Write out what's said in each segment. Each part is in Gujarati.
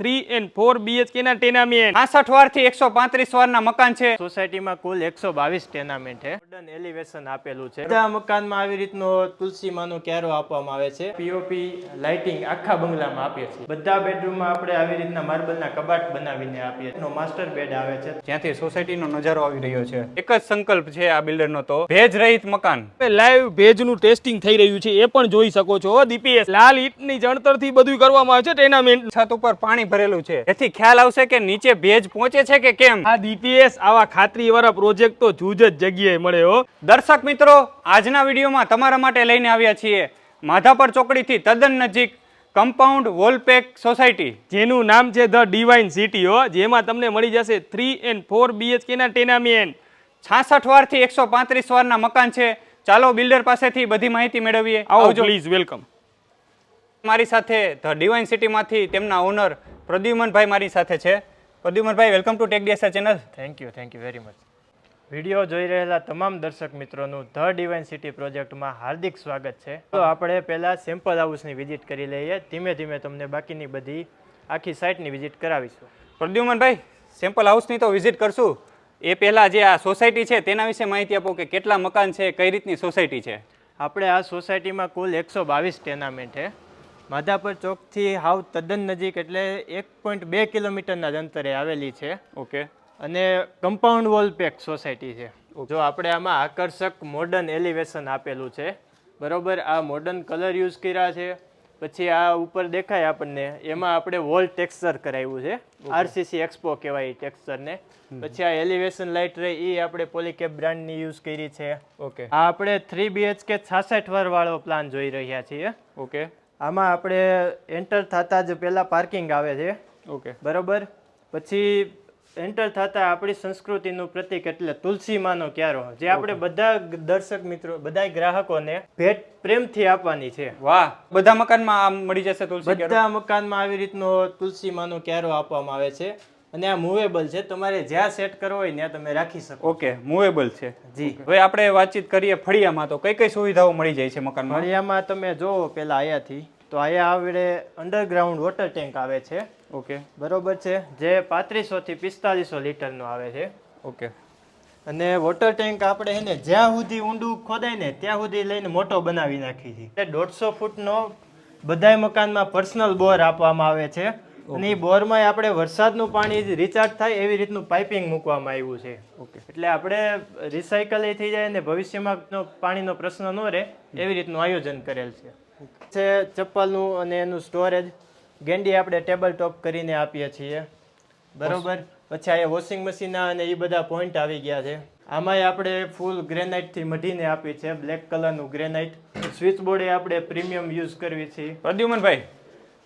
Three and four BHK tenement પાસઠ વાર એકસો પાંત્રીસ વાર મકાન છે. સોસાયટીમાં કુલ એકસો બાવીસ ટેનામેન્ટ છે. મોડર્ન એલિવેશન આપેલું છે. બધા મકાનમાં આવી રીતનો તુલસીમાંનો ક્યારો આપવામાં આવે છે? પીઓપી લાઇટિંગ આખા બંગલામાં આપીએ છીએ. બધા બેડરૂમમાં આપણે આવી રીતના માર્બલના કબાટ બનાવીને આપીએ એનો માસ્ટર બેડ આવે છે. જ્યાંથી સોસાયટીનો નજારો આવી રહ્યો છે. એક જ સંકલ્પ છે આ બિલ્ડરનો તો. ભેજ રહિત મકાન. લાઈવ ભેજનું ટેસ્ટિંગ થઈ રહ્યું છે. એ પણ જોઈ શકો છો દીપીએસ લાલ ઈંટની જણતરથી બધું કરવામાં આવે છે ટેનામેન્ટ છત ઉપર પાણી ભરેલું છે. એથી ખ્યાલ આવશે કે નીચે ભેજ પહોંચે છે કે કેમ? આ ડીપીએસ આવા ખાતરીવાળા પ્રોજેક્ટ તો જૂજ જ જગ્યાએ મળે હો. દર્શક મિત્રો આજના વિડીયોમાં તમારા માટે લઈને આવ્યા છીએ માધાપર ચોકડીથી તદ્દન નજીક કમ્પાઉન્ડ વોલપેક સોસાયટી. જેનું નામ છે ધ ડિવાઇન સિટી હો. જેમાં તમને મળી જશે થ્રી એન્ડ ફોર બીએચકેના ના ટેનામેન્ટ છાસઠ વારથી એકસો પાંત્રીસ વારના મકાન છે. ચાલો બિલ્ડર પાસેથી બધી માહિતી મેળવીએ. આવો આવજો. પ્લીઝ વેલકમ મારી સાથે ધ ડિવાઇન સિટીમાંથી તેમના ઓનર પ્રદ્યુમનભાઈ મારી સાથે છે. Pradyumanbhai welcome to tech DSR channel thank you thank you very much video જોઈ રહેલા તમામ દર્શક મિત્રોનું ધ ડિવાઇન સિટી પ્રોજેક્ટમાં હાર્દિક સ્વાગત છે. તો આપણે પહેલાં સેમ્પલ હાઉસની વિઝિટ કરી લઈએ. ધીમે ધીમે તમને બાકીની બધી આખી સાઇટની વિઝિટ કરાવીશું. પ્રદ્યુમનભાઈ સેમ્પલ હાઉસની તો વિઝિટ કરશું. એ પહેલાં જે આ સોસાયટી છે તેના વિશે માહિતી આપો કે કેટલા મકાન છે કઈ રીતની સોસાયટી છે? આપણે આ સોસાયટીમાં કુલ એકસો બાવીસ ટેનામેન્ટ છે. માધાપર ચોકથી હાવ તદ્દન નજીક એટલે એક પોઈન્ટ બે કિલોમીટરના જ અંતરે આવેલી છે. ઓકે. અને કમ્પાઉન્ડ વોલ પેક સોસાયટી છે જો આપણે આમાં આકર્ષક મોડર્ન એલિવેશન આપેલું છે. બરોબર આ મોડર્ન કલર યુઝ કર્યા છે. પછી આ ઉપર દેખાય આપણને એમાં આપણે વોલ ટેક્સચર કરાવ્યું છે. આરસીસી એક્સપો કહેવાય ટેક્સચરને પછી આ એલિવેશન લાઇટ રહી એ આપણે પોલીકેપ બ્રાન્ડની યુઝ કરી છે. ઓકે. આ આપણે થ્રી બીએચકે છાસઠ વર વાળો પ્લાન જોઈ રહ્યા છીએ. ઓકે. આમાં આપણે એન્ટર થતાં જ પહેલાં પાર્કિંગ આવે છે. ઓકે બરાબર? પછી એન્ટર થતાં આપણી સંસ્કૃતિનું પ્રતીક એટલે તુલસી માનો ક્યારો જે આપણે બધા દર્શક મિત્રો બધા ગ્રાહકોને ભેટ પ્રેમથી આપવાની છે. વાહ બધા મકાનમાં આ મળી જશે તુલસી બધા મકાનમાં આવી રીતનો તુલસી માનો ક્યારો આપવામાં આવે છે. અને આ મૂવેબલ છે. તમારે જ્યાં સેટ કરવો હોય ત્યાં તમે રાખી શકો ઓકે મૂવેબલ છે. જી. હવે આપણે વાતચીત કરીએ ફળિયામાં તો કઈ કઈ સુવિધાઓ મળી જાય છે મકાનમાં? ફળિયામાં તમે જો પેલા અહીંયાથી તો અહીંયા આવડે અંડરગ્રાઉન્ડ વોટર ટેન્ક આવે છે. ઓકે. બરોબર છે. જે પાંત્રીસો થી પિસ્તાલીસો લીટરનો આવે છે. ઓકે. અને વોટર ટેન્ક આપણે એને જ્યાં સુધી ઊંડું ખોદાય ને ત્યાં સુધી લઈને મોટો બનાવી નાખી છે. દોઢસો ફૂટનો બધાય મકાનમાં પર્સનલ બોર આપવામાં આવે છે. અને એ બોરમાં આપણે વરસાદનું પાણી રિચાર્જ થાય એવી રીતનું પાઇપિંગ મૂકવામાં આવ્યું છે. ઓકે એટલે આપણે રિસાયકલ થઈ જાય અને ભવિષ્યમાં પાણીનો પ્રશ્ન ન રહે એવી રીતનું આયોજન કરેલ છે. છે ચપ્પલનું અને એનું સ્ટોરેજ ગેંડી આપણે ટેબલ ટોપ કરીને આપીએ છીએ. બરોબર? પછી અહીંયા વોશિંગ મશીન અને એ બધા પોઈન્ટ આવી ગયા છે. આમાંય આપણે ફૂલ ગ્રેનાઇટથી મઢીને આપી છે બ્લેક કલરનું ગ્રેનાઇટ સ્વિચ બોર્ડે આપણે પ્રીમિયમ યુઝ કરવી છે. પ્રદ્યુમનભાઈ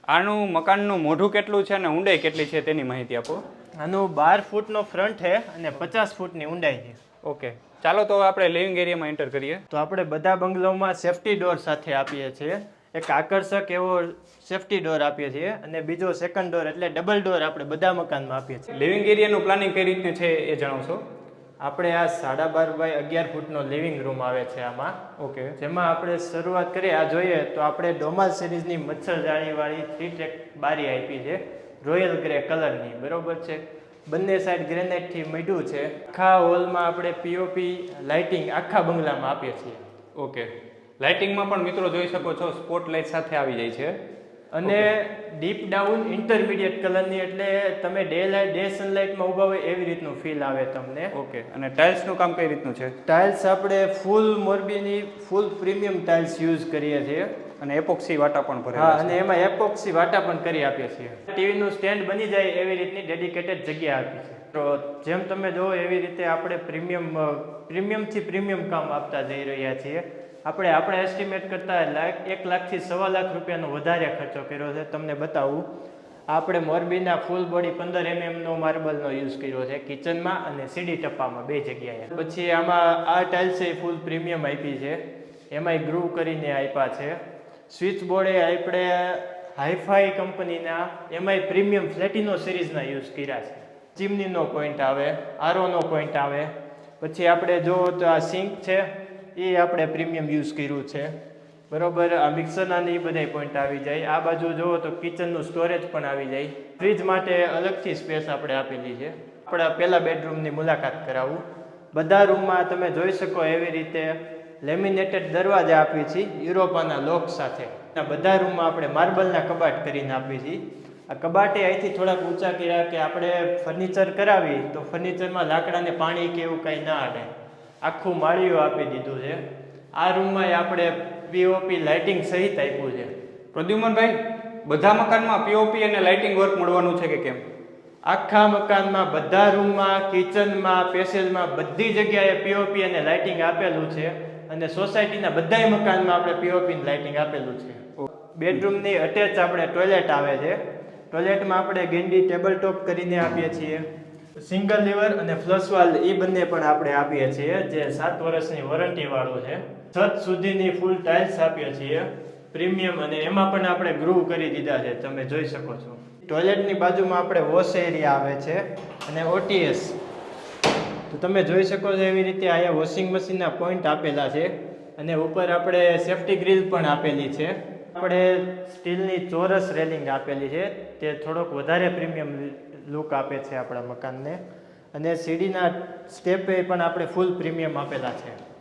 આનું મકાનનું મોઢું કેટલું છે અને ઊંડાઈ કેટલી છે તેની માહિતી આપો. આનું બાર ફૂટનો ફ્રન્ટ છે અને પચાસ ફૂટની ઊંડાઈ છે. ઓકે. ચાલો તો આપણે લિવિંગ એરિયામાં એન્ટર કરીએ. તો આપણે બધા બંગલોમાં સેફ્ટી ડોર સાથે આપીએ છીએ. એક આકર્ષક એવો સેફ્ટી ડોર આપીએ છીએ અને બીજો સેકન્ડ ડોર એટલે ડબલ ડોર આપણે બધા મકાનમાં આપીએ છીએ. લિવિંગ એરિયાનું પ્લાનિંગ કઈ રીતે છે એ જણાવશો? આપણે આ સાડા બાર બાય અગિયાર ફૂટનો લિવિંગ રૂમ આવે છે આમાં. ઓકે. જેમાં આપણે શરૂઆત કરીએ. આ જોઈએ તો આપણે ડોમાલ સિરીઝની મચ્છર જાળીવાળી થ્રી ટ્રેક બારી આપી છે. રોયલ ગ્રે કલરની બરોબર છે? બંને સાઈડ ગ્રેનાઇટથી મીઠું છે. આખા હોલમાં આપણે પીઓપી લાઇટિંગ આખા બંગલામાં આપીએ છીએ. ઓકે. લાઇટિંગમાં પણ મિત્રો જોઈ શકો છો સ્પોટ લાઇટ સાથે આવી જાય છે. અને ડીપ ડાઉન ઇન્ટરમીડિયેટ કલરની એટલે તમે ડે લાઇટ ડે સનલાઇટમાં ઊભા હોય એવી રીતનું ફીલ આવે તમને. ઓકે અને ટાઇલ્સનું કામ કઈ રીતનું છે? ટાઇલ્સ આપણે ફૂલ મોરબીની ફૂલ પ્રીમિયમ ટાઇલ્સ યુઝ કરીએ છીએ. અને એપોક્સી વાટા પણ હા ભરેલા અને એમાં એપોક્સી વાટા પણ કરી આપીએ છીએ. ટીવીનું સ્ટેન્ડ બની જાય એવી રીતની ડેડિકેટેડ જગ્યા આપી છે. તો જેમ તમે જુઓ એવી રીતે આપણે પ્રીમિયમ પ્રીમિયમથી પ્રીમિયમ કામ આપતા જઈ રહ્યા છીએ. આપણે આપણે એસ્ટિમેટ કરતાં લાખ, એક લાખથી સવા લાખ રૂપિયાનો વધારે ખર્ચો કર્યો છે. તમને બતાવું, આપણે મોરબીના ફૂલ બોડી પંદર એમએમનો માર્બલનો યુઝ કર્યો છે કિચનમાં અને સીડી ટપ્પામાં બે જગ્યાએ. પછી આમાં આ ટાઇલ્સ ફૂલ પ્રીમિયમ આપી છે. એમાંય ગ્રુવ કરીને આપ્યા છે. સ્વિચ બોર્ડે આપણે હાઈફાઈ કંપનીના, એમાંય પ્રીમિયમ ફ્લેટિનો સિરીઝના યુઝ કર્યા છે. ચીમનીનો પોઈન્ટ આવે, આરોનો પોઈન્ટ આવે. પછી આપણે જો તો આ સિંક છે. એ આપણે પ્રીમિયમ યુઝ કર્યું છે. બરોબર? આ મિક્સરના ને એ બધા પોઈન્ટ આવી જાય. આ બાજુ જુઓ તો કિચનનું સ્ટોરેજ પણ આવી જાય. ફ્રીજ માટે અલગથી સ્પેસ આપણે આપેલી છે. આપણે પહેલા બેડરૂમની મુલાકાત કરાવું. બધા રૂમમાં તમે જોઈ શકો એવી રીતે લેમિનેટેડ દરવાજા આપી છીએ યુરોપાના લોક સાથે. બધા રૂમમાં આપણે માર્બલના કબાટ કરીને આપી છીએ. આ કબાટે અહીંથી થોડાક ઊંચા કર્યા કે આપણે ફર્નિચર કરાવી તો ફર્નિચરમાં લાકડાને પાણી કે એવું કંઈ ના અડે. આખું માળીઓ આપી દીધું છે. આ રૂમમાં આપણે પીઓપી લાઇટિંગ સહિત આપ્યું છે. પ્રદ્યુમનભાઈ બધા મકાનમાં પીઓપી અને લાઇટિંગ વર્ક મળવાનું છે કે કેમ? આખા મકાનમાં બધા રૂમમાં કિચનમાં પેસેજમાં બધી જગ્યાએ પીઓપી અને લાઇટિંગ આપેલું છે અને સોસાયટીના બધાય મકાનમાં આપણે પીઓપી લાઇટિંગ આપેલું છે. બેડરૂમની અટેચ આપણે ટોયલેટ આવે છે. ટોયલેટમાં આપણે ગેંડી ટેબલ ટોપ કરીને આપીએ છીએ. સિંગલ લીવર અને ફ્લશ વાલ્વ એ બંને પણ આપણે આપીએ છીએ, જે સાત વર્ષની વોરંટી વાળો છે. છત સુધીની ફૂલ ટાઇલ્સ આપીએ છીએ. પ્રીમિયમ અને એમાં પણ આપણે ગ્રુવ કરી દીધા છે, તમે જોઈ શકો છો. ટોયલેટની બાજુમાં આપણે વોશ એરિયા આવે છે અને ઓટીએસ તો તમે જોઈ શકો છો એવી રીતે અહીંયા વોશિંગ મશીનના પોઈન્ટ આપેલા છે અને ઉપર આપણે સેફટી ગ્રીલ પણ આપેલી છે. આપણે સ્ટીલની ચોરસ રેલિંગ આપેલી છે, તે થોડોક વધારે પ્રીમિયમ લુક આપે છે આપણા મકાનને. અને સીડીના સ્ટેપે પણ આપણે ફૂલ પ્રીમિયમ આપેલા છે.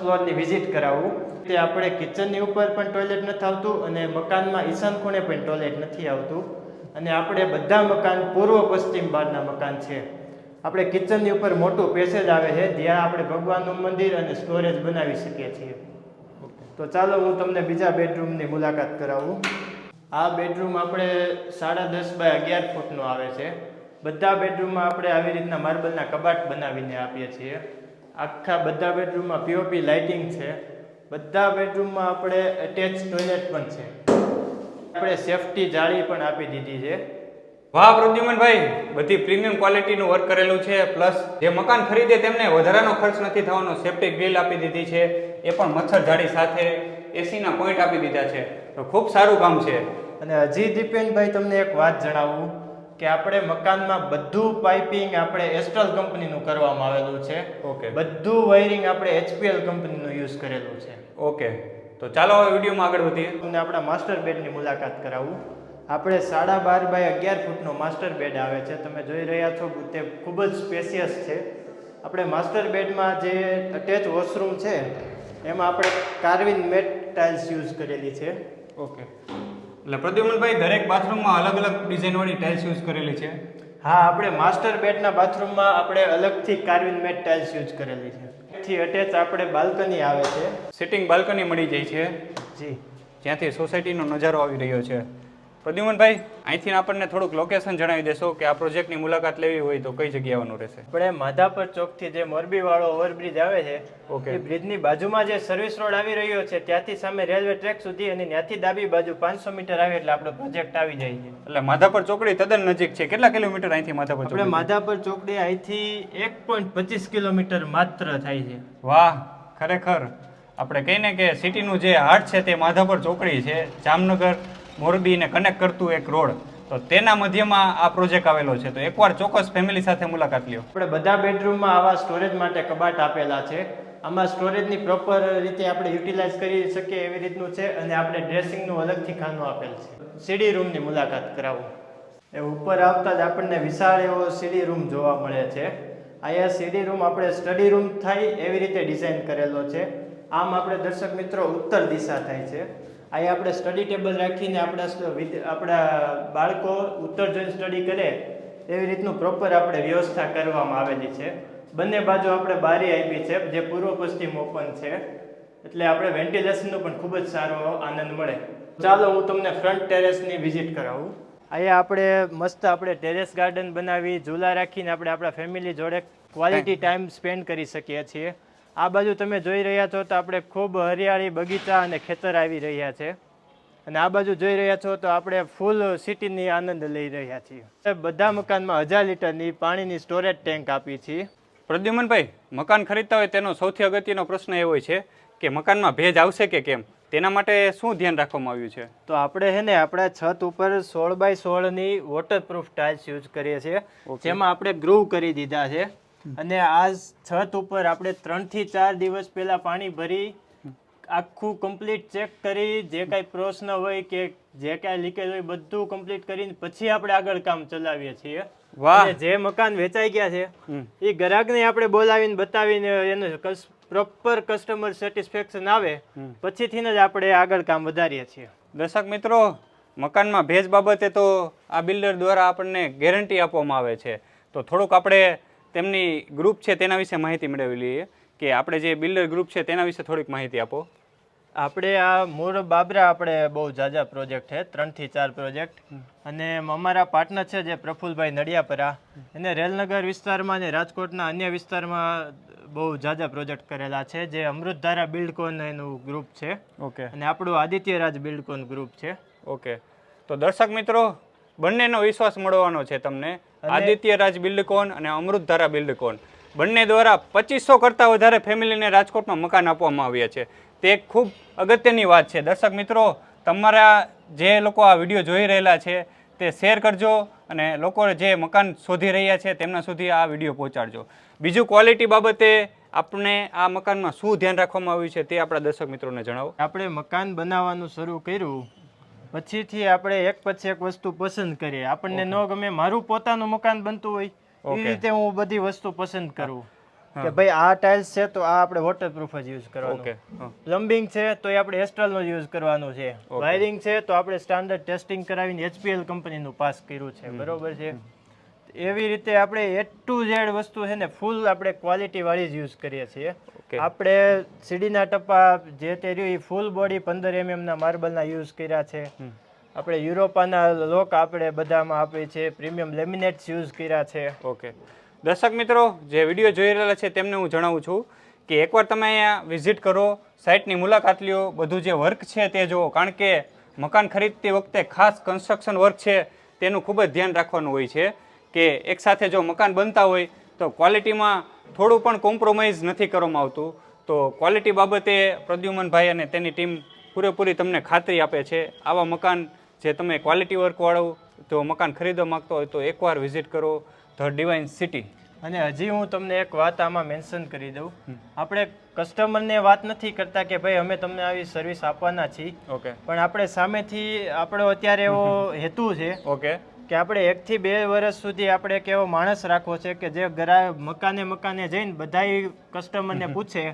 ફ્લોરની વિઝિટ કરાવવું તે આપણે કિચનની ઉપર પણ ટોયલેટ નથી આવતું અને મકાનમાં ઈશાન ખૂણે પણ ટોયલેટ નથી આવતું. અને આપણે બધા મકાન પૂર્વ પશ્ચિમ બારના મકાન છે. આપણે કિચનની ઉપર મોટું પેસેજ આવે છે. જ્યાં આપણે ભગવાનનું મંદિર અને સ્ટોરેજ બનાવી શકીએ છીએ. તો ચાલો હું તમને બીજા બેડરૂમની મુલાકાત કરાવું. આ બેડરૂમ આપણે સાડા દસ બાય અગિયાર ફૂટનો આવે છે. બધા બેડરૂમમાં આપણે આવી રીતના માર્બલના કબાટ બનાવીને આપીએ છીએ. આખા બધા બેડરૂમમાં પીઓપી લાઇટિંગ છે. બધા બેડરૂમમાં આપણે અટેચ ટોયલેટ પણ છે. આપણે સેફટી જાળી પણ આપી દીધી છે. વાહ, પ્રદ્યુમનભાઈ, બધી પ્રીમિયમ ક્વોલિટીનું વર્ક કરેલું છે. પ્લસ જે મકાન ખરીદે તેમને વધારાનો ખર્ચ નથી થવાનો. સેફટી ગ્રીલ આપી દીધી છે. એ પણ મચ્છર જાળી સાથે એસીના પોઈન્ટ આપી દીધા છે. તો ખૂબ સારું કામ છે. અને હજી દીપેનભાઈ તમને એક વાત જણાવું કે આપણે મકાનમાં બધું પાઇપિંગ આપણે એસ્ટ્રલ કંપનીનું કરવામાં આવેલું છે. ઓકે. બધું વાયરિંગ આપણે એચપીએલ કંપનીનું યુઝ કરેલું છે. ઓકે. તો ચાલો હવે વિડીયોમાં આગળ વધીએ. તમને આપણા માસ્ટર બેડની મુલાકાત કરાવું. આપણે સાડા બાર બાય અગિયાર ફૂટનો માસ્ટર બેડ આવે છે. તમે જોઈ રહ્યા છો તે ખૂબ જ સ્પેશિયસ છે. આપણે માસ્ટર બેડમાં જે અટેચ વોશરૂમ છે એમાં આપણે કાર્વિન મેટ ટાઇલ્સ યુઝ કરેલી છે. ઓકે. એટલે પ્રદ્યુમનભાઈ દરેક બાથરૂમમાં અલગ અલગ ડિઝાઇનવાળી ટાઇલ્સ યુઝ કરેલી છે? હા આપણે માસ્ટર બેડના બાથરૂમમાં આપણે અલગથી કાર્વિન મેટ ટાઇલ્સ યુઝ કરેલી છે. થી અટેચ આપણે બાલ્કની આવે છે. સિટિંગ બાલ્કની મળી જાય છે? જી. જ્યાંથી સોસાયટીનો નજારો આવી રહ્યો છે. પ્રદ્યુમનભાઈ અહીંથી આપણને થોડુંક લોકેશન જણાવી દેશો કે આ પ્રોજેક્ટની મુલાકાત લેવી હોય તો કઈ જગ્યાઓનું રહેશે? આપણે માધાપર ચોકથી જે મોરબી વાળો ઓવરબ્રિજ આવે છે ઓકે. એ બ્રિજની બાજુમાં જે સર્વિસ રોડ આવી રહ્યો છે ત્યાંથી સામે રેલવે ટ્રેક સુધી અને ત્યાંથી ડાબી બાજુ પાંચસો મીટર આવે એટલે આપણો પ્રોજેક્ટ આવી જાય છે. એટલે માધાપર ચોકડી તદ્દન નજીક છે. કેટલા કિલોમીટર અહીંથી માધાપર ચોકડી? માધાપર ચોકડી અહીંથી એક પોઈન્ટ પચીસ કિલોમીટર માત્ર થાય છે. વાહ ખરેખર. આપણે કહીને કે સિટીનું જે હાર્ટ છે તે માધાપર ચોકડી છે. જામનગર મોરબીને કનેક્ટ કરતું એક રોડ. તો તેના મધ્યમાં આ પ્રોજેક્ટ આવેલો છે. તો એકવાર ચોક્કસ ફેમિલી સાથે મુલાકાત લ્યો. આપણે બધા બેડરૂમમાં આવા સ્ટોરેજ માટે કબાટ આપેલા છે. આમાં સ્ટોરેજની પ્રોપર રીતે આપણે યુટિલાઇઝ કરી શકીએ એવી રીતનું છે અને આપણે ડ્રેસિંગનું અલગથી ખાનું આપેલ છે. સીડી રૂમની મુલાકાત કરાવો. એ ઉપર આવતા જ આપણને વિશાળ એવો સીડી રૂમ જોવા મળે છે. અહીંયા સીડી રૂમ આપણે સ્ટડી રૂમ થાય એવી રીતે ડિઝાઇન કરેલો છે. આમ આપણે દર્શક મિત્રો ઉત્તર દિશા થાય છે. અહીંયા આપણે સ્ટડી ટેબલ રાખીને આપણા આપણા બાળકો ઉત્તર જઈને સ્ટડી કરે એવી રીતનું પ્રોપર આપણે વ્યવસ્થા કરવામાં આવેલી છે. બંને બાજુ આપણે બારી આપી છે જે પૂર્વ પશ્ચિમ ઓપન છે. એટલે આપણે વેન્ટિલેશનનો પણ ખૂબ જ સારો આનંદ મળે. ચાલો હું તમને ફ્રન્ટ ટેરેસની વિઝિટ કરાવું. અહીંયા આપણે મસ્ત આપણે ટેરેસ ગાર્ડન બનાવી ઝૂલા રાખીને આપણે આપણા ફેમિલી જોડે ક્વોલિટી ટાઈમ સ્પેન્ડ કરી શકીએ છીએ. આ બાજુ તમે જોઈ રહ્યા છો તો આપણે ખૂબ હરિયાળી બગીચા અને ખેતર આવી રહ્યા છે. અને આ બાજુ જોઈ રહ્યા છો તો આપણે ફૂલ સિટીની આનંદ લઈ રહ્યા છીએ. બધા મકાનમાં હજાર લીટરની પાણીની સ્ટોરેજ ટેન્ક આપી છીએ પ્રદ્યુમનભાઈ મકાન ખરીદતા હોય તેનો સૌથી અગત્યનો પ્રશ્ન એ હોય છે કે મકાનમાં ભેજ આવશે કે કેમ? તેના માટે શું ધ્યાન રાખવામાં આવ્યું છે? તો આપણે છે ને આપણા છત ઉપર સોળ બાય સોળની વોટરપ્રૂફ ટાઇલ્સ યુઝ કરીએ છીએ. જેમાં આપણે ગ્રુવ કરી દીધા છે. અને આ છત ઉપર આપણે ત્રણથી ચાર દિવસ પહેલા પાણી ભરી આખું કમ્પ્લીટ ચેક કરી જે કાંઈ પ્રશ્ન હોય કે જે કાંઈ લીકેજ હોય બધું કમ્પ્લીટ કરીને પછી આપણે આગળ કામ ચલાવીએ છીએ. વાહ. જે મકાન વેચાઈ ગયા છે એ ગ્રાહકને આપણે બોલાવીને બતાવીને એને પ્રોપર કસ્ટમર સેટિસ્ફેક્શન આવે પછીથી જ આપણે આગળ કામ વધારીએ છીએ. દર્શક મિત્રો મકાનમાં ભેજ બાબતે તો આ બિલ્ડર દ્વારા આપણને ગેરંટી આપવામાં આવે છે. તો થોડુંક આપણે તેમની ગ્રુપ છે તેના વિશે માહિતી મેળવી લઈએ કે આપણે જે બિલ્ડર ગ્રુપ છે તેના વિશે થોડીક માહિતી આપો. આપણે આ મૂળ બાબરા આપણે બહુ જાજા પ્રોજેક્ટ છે ત્રણથી ચાર પ્રોજેક્ટ અને અમારા પાર્ટનર છે જે પ્રફુલભાઈ નડિયાપરા. એને રેલનગર વિસ્તારમાં અને રાજકોટના અન્ય વિસ્તારમાં બહુ જાજા પ્રોજેક્ટ કરેલા છે જે અમૃતધારા બિલ્ડકોન એનું ગ્રુપ છે. ઓકે. અને આપણું આદિત્યરાજ બિલ્ડકોન ગ્રુપ છે. ઓકે. તો દર્શક મિત્રો બંનેનો વિશ્વાસ મળવાનો છે તમને. આદિત્ય રાજ બિલ્ડકોન અને અમૃતધારા બિલ્ડકોન બંને દ્વારા પચીસો કરતાં વધારે ફેમિલીને રાજકોટમાં મકાન આપવામાં આવ્યા છે. તે ખૂબ અગત્યની વાત છે. દર્શક મિત્રો તમારા જે લોકો આ વીડિયો જોઈ રહેલા છે તે શેર કરજો અને લોકો જે મકાન શોધી રહ્યા છે તેમના સુધી આ વીડિયો પહોંચાડજો. બીજું ક્વોલિટી બાબતે આપણે આ મકાનમાં શું ધ્યાન રાખવામાં આવ્યું છે તે આપણા દર્શક મિત્રોને જણાવો. આપણે મકાન બનાવવાનું શરૂ કર્યું. પછીથી આપણે એક પછી એક વસ્તુ પસંદ કરીએ. આપણને ન ગમે મારું પોતાનું મકાન બનતું હોય એ રીતે હું બધી વસ્તુ પસંદ કરું. કે ભાઈ આ ટાઇલ્સ છે તો આ આપણે વોટરપ્રૂફ જ યુઝ કરવાનું. ઓકે પ્લમ્બિંગ છે તો એ આપણે એસ્ટ્રલનો યુઝ કરવાનું છે. વાયરિંગ છે તો આપણે સ્ટાન્ડર્ડ ટેસ્ટિંગ કરાવીને એચપીએલ કંપનીનું પાસ કર્યું છે. બરોબર છે? એવી રીતે આપણે એ ટુ ઝેડ વસ્તુ છે ને ફૂલ આપણે ક્વોલિટી વાળી જ યુઝ કરીએ છીએ. આપણે સીડીના ટપ્પા જે તે રહ્યું એ ફૂલ બોડી પંદર એમએમના માર્બલના યુઝ કર્યા છે. આપણે યુરોપાના લોક આપણે બધામાં આપીએ છીએ પ્રીમિયમ લેમિનેટ્સ યુઝ કર્યા છે. ઓકે. દર્શક મિત્રો જે વીડિયો જોઈ રહેલા છે તેમને હું જણાવું છું કે એકવાર તમે અહીંયા વિઝિટ કરો સાઇટની મુલાકાત લ્યો બધું જે વર્ક છે તે જુઓ. કારણ કે મકાન ખરીદતી વખતે ખાસ કન્સ્ટ્રક્શન વર્ક છે તેનું ખૂબ જ ધ્યાન રાખવાનું હોય છે કે એકસાથે જો મકાન બનતા હોય તો ક્વોલિટીમાં થોડું પણ કોમ્પ્રોમાઇઝ નથી કરવામાં આવતું. તો ક્વોલિટી બાબતે પ્રદ્યુમનભાઈ અને તેની ટીમ પૂરેપૂરી તમને ખાતરી આપે છે. આવા મકાન જે તમે ક્વોલિટી વર્કવાળું તો મકાન ખરીદવા માંગતો હોય તો એકવાર વિઝિટ કરો ધ ડિવાઇન સિટી અને હજી હું તમને એક વાત આમાં મેન્શન કરી દઉં. આપણે કસ્ટમરને વાત નથી કરતા કે ભાઈ અમે તમને આવી સર્વિસ આપવાના છીએ. ઓકે પણ આપણે સામેથી આપણો અત્યારે એવો હેતુ છે ઓકે કે આપણે એકથી બે વર્ષ સુધી આપણે એક એવો માણસ રાખવો છે કે જે ગ્રા મકાને મકાને જઈને બધાય કસ્ટમરને પૂછે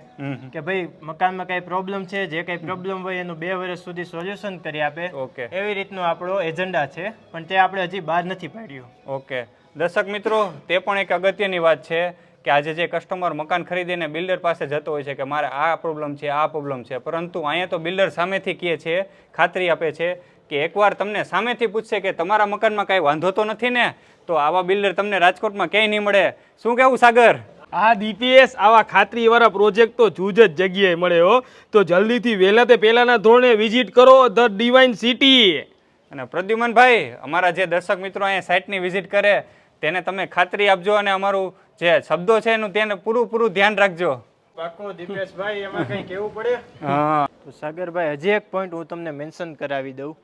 કે ભાઈ મકાનમાં કઈ પ્રોબ્લેમ છે? જે કઈ પ્રોબ્લેમ હોય એનું બે વર્ષ સુધી સોલ્યુશન કરી આપે. ઓકે એવી રીતનો આપણો એજન્ડા છે પણ તે આપણે હજી બહાર નથી પાડ્યું. ઓકે દર્શક મિત્રો તે પણ એક અગત્યની વાત છે કે આજે જે કસ્ટમર મકાન ખરીદીને બિલ્ડર પાસે જતો હોય છે કે મારે આ પ્રોબ્લેમ છે આ પ્રોબ્લેમ છે પરંતુ અહીંયા તો બિલ્ડર સામેથી કહે છે ખાતરી આપે છે કે એકવાર તમને સામેથી પૂછશે કે તમારા મકાનમાં કાંઈ વાંધો તો નથી ને તો આવા બિલ્ડર તમને રાજકોટમાં ક્યાંય નહીં મળે. શું કહેવું સાગર? આ ડીપીએસ આવા ખાતરીવાળા પ્રોજેક્ટ તો જૂજ જ જગ્યાએ મળે હો. તો જલ્દીથી વહેલા તે પહેલાંના ધોરણે વિઝિટ કરો ધ ડિવાઇન સિટી. અને પ્રદ્યુમનભાઈ અમારા જે દર્શક મિત્રો અહીંયા સાઇટની વિઝિટ કરે તેને તમે ખાતરી આપજો અને અમારું જે શબ્દો છે એનું તેને પૂરું પૂરું ધ્યાન રાખજો. પાકો દીપેશભાઈ એમાં કંઈ કહેવું પડે? હા. તો સાગરભાઈ હજી એક પોઈન્ટ હું તમને મેન્શન કરાવી દઉં.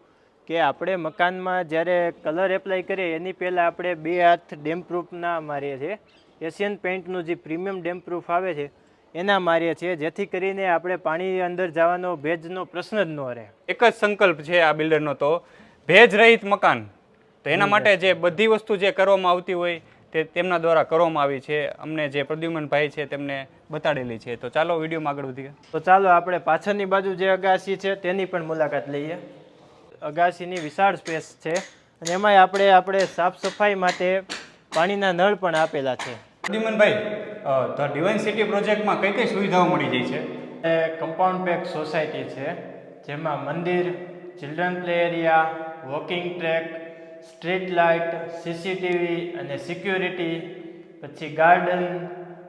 કે આપણે મકાનમાં જ્યારે કલર એપ્લાય કરીએ એની પહેલાં આપણે બે હાથ ડેમ પ્રૂફના મારીએ છીએ. એશિયન પેઇન્ટનું જે પ્રીમિયમ ડેમ પ્રૂફ આવે છે એના મારીએ છીએ જેથી કરીને આપણે પાણી અંદર જવાનો ભેજનો પ્રશ્ન જ ન રહે. એક જ સંકલ્પ છે આ બિલ્ડરનો તો ભેજ રહિત મકાન. તો એના માટે જે બધી વસ્તુ જે કરવામાં આવતી હોય તે તેમના દ્વારા કરવામાં આવી છે. અમને જે પ્રદ્યુમનભાઈ છે તેમને બતાડેલી છે. તો ચાલો વિડીયોમાં આગળ વધીએ. તો ચાલો આપણે પાછળની બાજુ જે અગાસી છે તેની પણ મુલાકાત લઈએ. અગાસીની વિશાળ સ્પેસ છે અને એમાંય આપણે આપણે સાફ સફાઈ માટે પાણીના નળ પણ આપેલા છે. પ્રદ્યુમનભાઈ ધ ડિવાઇન સિટી પ્રોજેક્ટમાં કઈ કઈ સુવિધાઓ મળી જાય છે? એ કમ્પાઉન્ડ બેક સોસાયટી છે જેમાં મંદિર children play area walking track street light CCTV અને સિક્યુરિટી પછી garden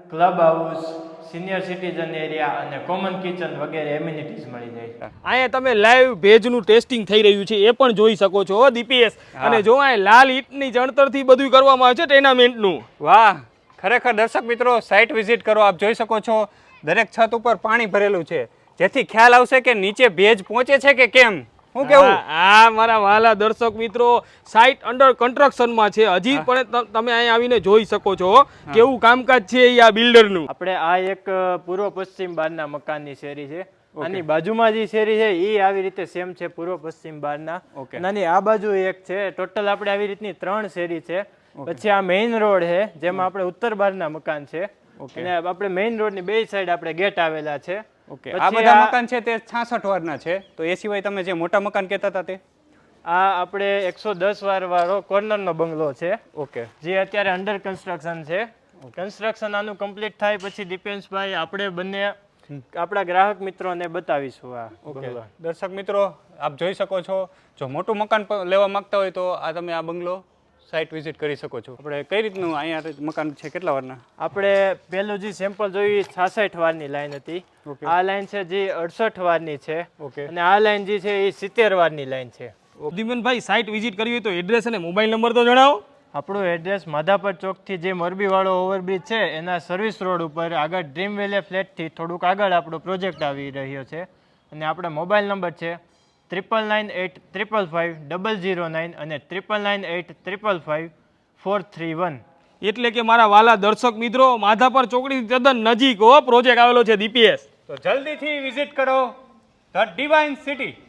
club house senior citizen area અને કોમન કિચન વગેરે એમ્યુનિટીઝ મળી જાય અહીંયા તમે લાઈવ ભેજનું ટેસ્ટિંગ થઈ રહ્યું છે એ પણ જોઈ શકો છો દીપીએસ અને જો આ લાલ ઈંટની જણતરથી બધું કરવામાં આવે છે ટેનામેન્ટનું વાહ ખરેખર દર્શક મિત્રો સાઇટ વિઝિટ કરો આપ જોઈ શકો છો દરેક છત ઉપર પાણી ભરેલું છે. જેથી ખ્યાલ આવશે કે નીચે ભેજ પહોંચે છે કે કેમ? હું કેવું? હા હા, મારા વાલા દર્શક મિત્રો સાઇટ અંડર કન્સ્ટ્રક્શનમાં છે. હજી પણ તમે અહીં આવીને જોઈ શકો છો. કેવું કામકાજ છે આ બિલ્ડરનું આપણે આ એક પૂર્વ પશ્ચિમ બારના મકાનની શેરી છે. આની બાજુમાં જે શેરી છે એ આવી રીતે સેમ છે પૂર્વ પશ્ચિમ બારના નાની આ બાજુ એક છે. ટોટલ આપણે આવી રીતની ત્રણ શેરી છે. પછી આ મેઇન રોડ છે જેમાં આપણે ઉત્તર બારના મકાન છે. અને આપણે મેઇન રોડની બે સાઈડ આપણે ગેટ આવેલા છે. ઓકે આ બધા મકાન છે તે છાસઠ વારના છે. તો એ સિવાય તમે જે મોટા મકાન કહેતા હતા તે? આ આપણે એકસો દસ વાર વાળો કોર્નરનો બંગલો છે ઓકે. જે અત્યારે અંડર કન્સ્ટ્રક્શન છે. કન્સ્ટ્રક્શન આનું કમ્પ્લીટ થાય પછી દીપેન્સભાઈ આપણે બંને આપણા ગ્રાહક મિત્રોને બતાવીશું આ ઓકે. દર્શક મિત્રો આપ જોઈ શકો છો જો મોટું મકાન લેવા માંગતા હોય તો આ તમે આ બંગલો સાઇટ વિઝિટ કરી શકો છો. આપણે કઈ રીતનું અહીંયા મકાન છે? કેટલા વારના? આપણે પહેલું જે સેમ્પલ જોયું છાસઠ વારની લાઈન હતી. આ લાઈન છે જે અડસઠ વારની છે. ઓકે અને આ લાઈન જે છે એ સિત્તેર વારની લાઈન છે. પ્રદ્યુમનભાઈ સાઇટ વિઝિટ કરવી હોય તો એડ્રેસ અને મોબાઈલ નંબર તો જણાવો. આપણું એડ્રેસ માધાપર ચોકથી જે મોરબીવાળો ઓવરબ્રિજ છે એના સર્વિસ રોડ ઉપર આગળ ડ્રીમ વેલે ફ્લેટથી થોડુંક આગળ આપણો પ્રોજેક્ટ આવી રહ્યો છે. અને આપણો મોબાઈલ નંબર છે triple nine eight triple five double zero nine અને triple nine eight triple five four three one એટલે કે મારા વાલા દર્શક મિત્રો માધાપર ચોકડી તદ્દન નજીક હો પ્રોજેક્ટ આવેલો છે દીપીએસ તો જલ્દીથી વિઝિટ કરો ધ ડિવાઇન સિટી.